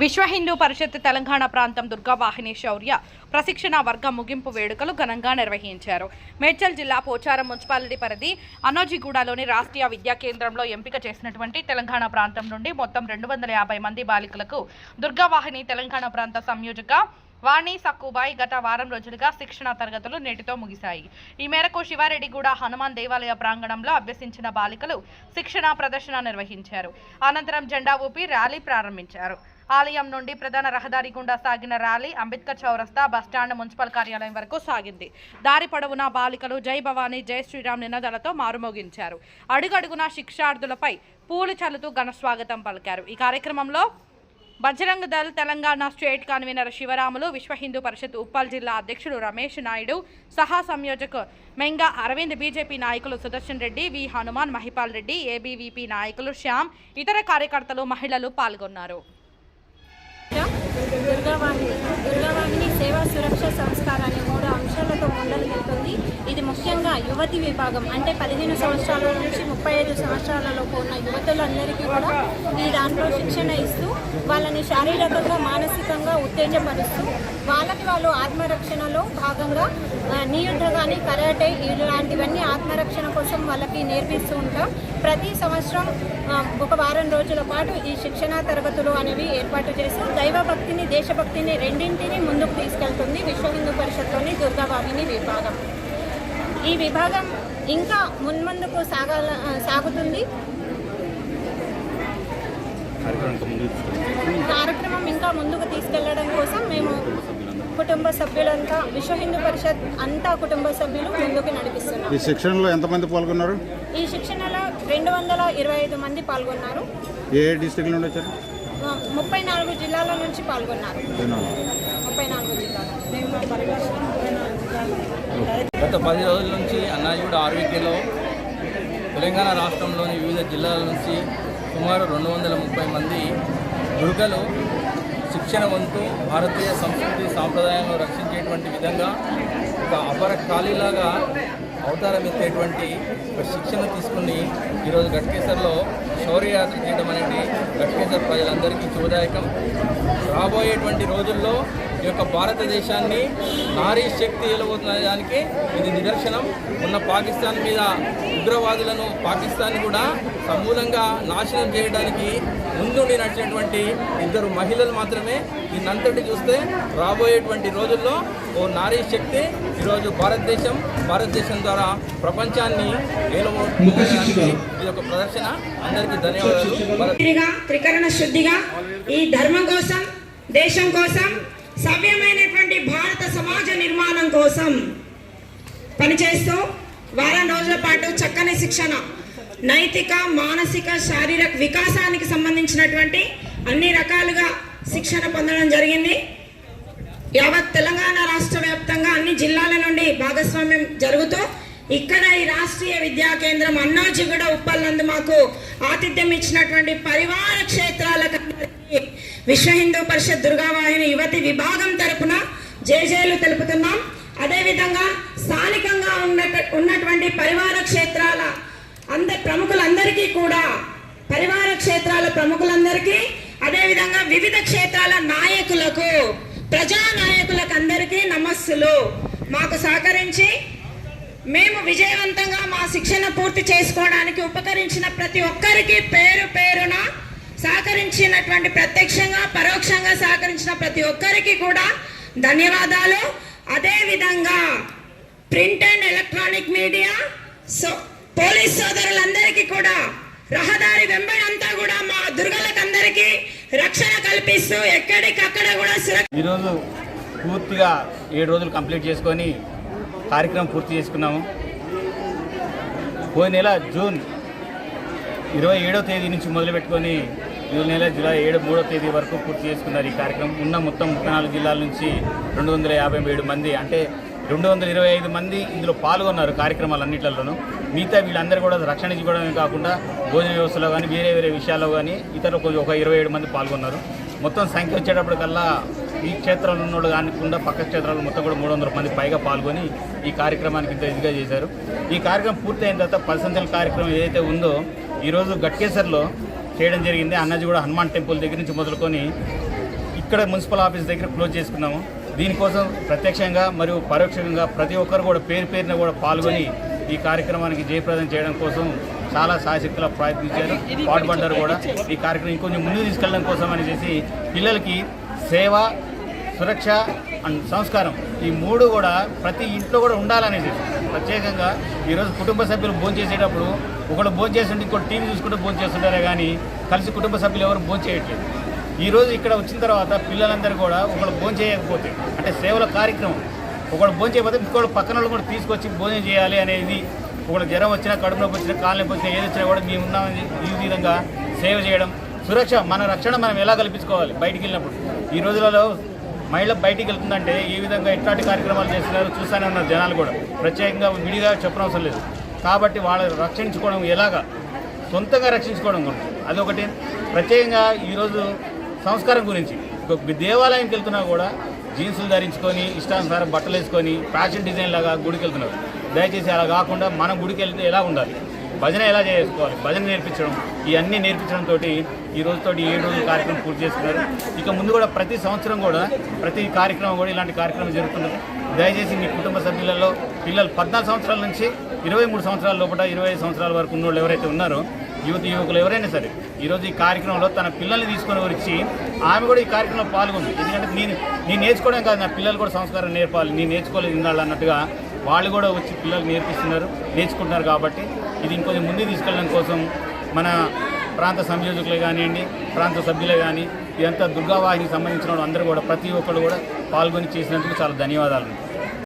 విశ్వ హిందూ పరిషత్ తెలంగాణ ప్రాంతం దుర్గావాహిని శౌర్య ప్రశిక్షణ వర్గ ముగింపు వేడుకలు ఘనంగా నిర్వహించారు. మేడ్చల్ జిల్లా పోచారం మున్సిపాలిటీ పరిధి అనోజిగూడలోని రాష్ట్రీయ విద్యా కేంద్రంలో ఎంపిక చేసినటువంటి తెలంగాణ ప్రాంతం నుండి మొత్తం రెండు వందల యాభై మంది బాలికలకు దుర్గావాహిని తెలంగాణ ప్రాంత సంయోజక వాణి సక్కుబాయి గత వారం రోజులుగా శిక్షణ తరగతులు నేటితో ముగిశాయి. ఈ మేరకు శివారెడ్డిగూడ హనుమాన్ దేవాలయ ప్రాంగణంలో అభ్యసించిన బాలికలు శిక్షణ ప్రదర్శన నిర్వహించారు. అనంతరం జెండా ఊపి ర్యాలీ ప్రారంభించారు. ఆలయం నుండి ప్రధాన రహదారి గుండా సాగిన ర్యాలీ అంబేద్కర్ చౌరస్తా బస్టాండ్ మున్సిపల్ కార్యాలయం వరకు సాగింది. దారి పొడవునా బాలికలు జై భవానీ జై శ్రీరామ్ నినాదాలతో మారుమోగించారు. అడుగడుగున శిక్షార్థులపై పూలు చల్లుతూ ఘన స్వాగతం పలికారు. ఈ కార్యక్రమంలో బజరంగ్ దళ్ తెలంగాణ స్టేట్ కన్వీనర్ శివరాములు విశ్వ హిందూ పరిషత్ ఉప్పల్ జిల్లా అధ్యక్షుడు రమేష్ నాయుడు సహా సంయోజక్ మెంగా అరవింద్ బీజేపీ నాయకులు సుదర్శన్ రెడ్డి వి హనుమాన్ మహిపాల్ రెడ్డి ఏబీవీపీ నాయకులు శ్యామ్ ఇతర కార్యకర్తలు మహిళలు పాల్గొన్నారు. దుర్గావాహిని దుర్గావాహిని సేవా సురక్ష సంస్కారాన్ని మూడు అంశాలతో ముందలుకెళ్తుంది ఇది ముఖ్యంగా యువతి విభాగం. అంటే పదిహేను సంవత్సరాల నుంచి ముప్పై ఐదు సంవత్సరాలలోపు ఉన్న యువతులందరికీ కూడా ఈ దాంట్లో శిక్షణ ఇస్తూ వాళ్ళని శారీరకంగా మానసికంగా ఉత్తేజపరుస్తూ వాళ్ళకి వాళ్ళు ఆత్మరక్షణలో భాగంగా నియుద్ధ కానీ కరాటే ఇలాంటివన్నీ ఆత్మరక్షణ కోసం వాళ్ళకి నేర్పిస్తూ ఉంటాం. ప్రతి సంవత్సరం ఒక వారం రోజుల పాటు ఈ శిక్షణా తరగతులు అనేవి ఏర్పాటు చేస్తూ దైవభక్తిని దేశభక్తిని రెండింటిని ముందుకు తీసుకెళ్తుంది విశ్వ హిందూ పరిషత్లోని దుర్గావాహిని విభాగం. ఈ విభాగం ఇంకా మున్ముందుకు సాగాల సాగుతుంది. కార్యక్రమం ఇంకా ముందుకు తీసుకెళ్ళడం కోసం మేము కుటుంబ సభ్యులంతా విశ్వ హిందూ పరిషత్ అంతా కుటుంబ సభ్యులు ముందుకు నడిపిస్తున్నాం. ఈ శిక్షణలో ఎంతమంది పాల్గొన్నారు? ఈ శిక్షణలో రెండు వందల ఇరవై ఐదు మంది పాల్గొన్నారు. ఏ డిస్టిక్ నుండి వచ్చారు? ముప్పై నాలుగు జిల్లాల నుంచి పాల్గొన్నారు. ముప్పై నాలుగు. జిల్లాలు గత పది రోజుల నుంచి అన్నాజీగూడ ఆర్వీకేలో తెలంగాణ రాష్ట్రంలోని వివిధ జిల్లాల నుంచి సుమారు రెండు వందల ముప్పై మంది దుర్గలు శిక్షణ వంతు భారతీయ సంస్కృతి సాంప్రదాయాలను రక్షించేటువంటి విధంగా ఒక అపర ఖాళీలాగా అవతారం ఎత్తేటువంటి ఒక శిక్షణ తీసుకుని ఈరోజు గట్కేసర్లో శౌర్యయాత్ర చేయడం అనేది గట్కేసర్ ప్రజలందరికీ శుభదాయకం. రాబోయేటువంటి రోజుల్లో ఈ యొక్క భారతదేశాన్ని నారీ శక్తి ఎలబోతున్న దానికి ఇది నిదర్శనం. ఉన్న పాకిస్తాన్ మీద ఉగ్రవాదులను పాకిస్తాన్ కూడా సమూలంగా నాశనం చేయడానికి ముందుండి నడిచినటువంటి ఇద్దరు మహిళలు మాత్రమే దీన్నంతటి చూస్తే రాబోయేటువంటి రోజుల్లో ఓ నారీ శక్తి ఈరోజు భారతదేశం భారతదేశం ద్వారా ప్రపంచాన్ని ఏలబోతున్నదానికి ఇది ఒక ప్రదర్శన. అందరికీ ధన్యవాదాలు. త్రికరణ శుద్ధిగా ఈ ధర్మం కోసం దేశం కోసం సవ్యమైనటువంటి భారత సమాజ నిర్మాణం కోసం పనిచేస్తూ వారం రోజుల పాటు చక్కని శిక్షణ నైతిక మానసిక శారీరక వికాసానికి సంబంధించినటువంటి అన్ని రకాలుగా శిక్షణ పొందడం జరిగింది. యావత్ తెలంగాణ రాష్ట్ర వ్యాప్తంగా అన్ని జిల్లాల నుండి భాగస్వామ్యం జరుగుతూ ఇక్కడ ఈ రాష్ట్రీయ విద్యా కేంద్రం అన్నాజిగూడ ఉప్పల్ నందు మాకు ఆతిథ్యం ఇచ్చినటువంటి పరివార క్షేత్రాలకు అందరికీ విశ్వ హిందూ పరిషత్ దుర్గావాహిని యువతి విభాగం తరపున జేజేలు తెలుపుతున్నాం. అదేవిధంగా స్థానికంగా ఉన్న ఉన్నటువంటి పరివార క్షేత్రాల అంద ప్రముఖులందరికీ కూడా పరివార క్షేత్రాల ప్రముఖులందరికీ అదేవిధంగా వివిధ క్షేత్రాల నాయకులకు ప్రజా నాయకులకు అందరికీ నమస్సులు. మాకు సహకరించి మేము విజయవంతంగా మా శిక్షణ పూర్తి చేసుకోవడానికి ఉపకరించిన ప్రతి ఒక్కరికి పేరు పేరున సహకరించినటువంటి ప్రత్యక్షంగా పరోక్షంగా సహకరించిన ప్రతి ఒక్కరికి కూడా ధన్యవాదాలు. అదేవిధంగా print and electronic media so police సోదరులందరికీ కూడా రహదారి వెంబడంతా కూడా మా దుర్గలకందరికీ రక్షణ కల్పిస్తూ ఎక్కడికక్కడ కూడా ఈరోజు పూర్తిగా ఏడు రోజులు కంప్లీట్ చేసుకొని కార్యక్రమం పూర్తి చేసుకున్నాము. పోయిన నెల జూన్ ఇరవై ఏడవ తేదీ నుంచి మొదలుపెట్టుకొని ఈ నెల జూలై ఏడు మూడో తేదీ వరకు పూర్తి చేసుకున్నారు ఈ కార్యక్రమం. ఉన్న మొత్తం ముప్పై నాలుగు జిల్లాల నుంచి రెండు వందల యాభై ఏడు మంది అంటే రెండు వందల ఇరవై ఐదు మంది ఇందులో పాల్గొన్నారు కార్యక్రమాలన్నింటిలోనూ. మిగతా వీళ్ళందరూ కూడా రక్షణ ఇవ్వడమే కాకుండా భోజన వ్యవస్థలో కానీ వేరే వేరే విషయాల్లో కానీ ఇతరులు కొంచెం ఒక ఇరవై ఏడు మంది పాల్గొన్నారు. మొత్తం సంఖ్య వచ్చేటప్పటికల్లా ఈ క్షేత్రంలో ఉన్నోళ్ళు కానికుండా పక్క క్షేత్రాలు మొత్తం కూడా మూడు వందల మంది పైగా పాల్గొని ఈ కార్యక్రమానికి ఇంత ఇదిగా చేశారు. ఈ కార్యక్రమం పూర్తయిన తర్వాత పల్సంచల కార్యక్రమం ఏదైతే ఉందో ఈరోజు గట్కేసర్లో చేయడం జరిగింది. అన్నజీ కూడా హనుమాన్ టెంపుల్ దగ్గర నుంచి మొదలుకొని ఇక్కడ మున్సిపల్ ఆఫీస్ దగ్గర క్లోజ్ చేసుకున్నాము. దీనికోసం ప్రత్యక్షంగా మరియు పరోక్షంగా ప్రతి ఒక్కరు కూడా పేరు పేరున కూడా పాల్గొని ఈ కార్యక్రమానికి జయప్రదం చేయడం కోసం చాలా సాయశక్తుల ప్రయత్నించారు. పాటుపడ్డారు కూడా. ఈ కార్యక్రమం ఇంకొంచెం ముందుకు తీసుకెళ్ళడం కోసం అని చేసి పిల్లలకి సేవ సురక్ష అండ్ సంస్కారం ఈ మూడు కూడా ప్రతి ఇంట్లో కూడా ఉండాలనేది. ప్రత్యేకంగా ఈరోజు కుటుంబ సభ్యులు భోజనం చేసేటప్పుడు ఒకళ్ళు భోజనం చేస్తుంటే ఇంకోటి టీవీ చూసుకుంటూ భోజనం చేస్తుంటారే కానీ కలిసి కుటుంబ సభ్యులు ఎవరు భోజనం చేయట్లేదు. ఈరోజు ఇక్కడ వచ్చిన తర్వాత పిల్లలందరూ కూడా ఒకడు భోజనం చేయకపోతే అంటే సేవల కార్యక్రమం ఒకడు భోజనం చేయకపోతే ఇంకోటి పక్కన వాళ్ళు కూడా తీసుకొచ్చి భోజనం చేయాలి అనేది ఒకళ్ళు జ్వరం వచ్చినా కడుపు నొప్పి వచ్చినా కాళ్ళ నొప్పి వచ్చినా ఏది వచ్చినా కూడా మేము ఉన్నామని ఈ విధంగా సేవ చేయడం సురక్ష మన రక్షణ మనం ఎలా కల్పించుకోవాలి బయటికి వెళ్ళినప్పుడు. ఈ రోజులలో మహిళ బయటికి వెళ్తుందంటే ఏ విధంగా ఎట్లాంటి కార్యక్రమాలు చేస్తున్నారు చూస్తూనే ఉన్నారు జనాలు కూడా. ప్రత్యేకంగా విడిగా చెప్పనవసరం లేదు. కాబట్టి వాళ్ళు రక్షించుకోవడం ఎలాగా? సొంతంగా రక్షించుకోవడం గురించి అదొకటి. ప్రత్యేకంగా ఈరోజు సంస్కారం గురించి. దేవాలయంకి వెళ్తున్నా కూడా జీన్సులు ధరించుకొని ఇష్టానుసారం బట్టలు వేసుకొని ఫ్యాషన్ డిజైన్ లాగా గుడికి వెళ్తున్నారు. దయచేసి అలా కాకుండా మనం గుడికి వెళ్తే ఎలా ఉండాలి? భజన ఎలా చేసుకోవాలి? భజన నేర్పించడం ఇవన్నీ నేర్పించడంతో ఈ రోజుతో ఏడు రోజుల కార్యక్రమం పూర్తి చేస్తున్నారు ఇక ముందు కూడా ప్రతి సంవత్సరం కూడా ప్రతి కార్యక్రమం కూడా ఇలాంటి కార్యక్రమం జరుగుతుంది దయచేసి మీ కుటుంబ సభ్యులలో పిల్లలు పద్నాలుగు సంవత్సరాల నుంచి ఇరవై మూడు సంవత్సరాల లోపల ఇరవై సంవత్సరాల వరకు ఉన్నోళ్ళు ఎవరైతే ఉన్నారో యువతి యువకులు ఎవరైనా సరే ఈరోజు ఈ కార్యక్రమంలో తన పిల్లల్ని తీసుకొని వచ్చి ఆమె కూడా ఈ కార్యక్రమంలో పాల్గొంది. ఎందుకంటే నేను నేను నేర్చుకోవడం కాదు నా పిల్లలు కూడా సంస్కారం నేర్పాలి నేను నేర్చుకోలేదు ఇన్నాళ్ళు అన్నట్టుగా వాళ్ళు కూడా వచ్చి పిల్లలు నేర్పిస్తున్నారు నేర్చుకుంటున్నారు కాబట్టి ఇది ఇంకొంచెం ముందుకు తీసుకెళ్ళడం కోసం మన ప్రాంత సంయోజకులే కానివ్వండి ప్రాంత సభ్యులే కానీ ఇదంతా దుర్గావాహినికి సంబంధించిన వాళ్ళు అందరూ కూడా ప్రతి ఒక్కరు కూడా పాల్గొని చేసినందుకు చాలా ధన్యవాదాలు.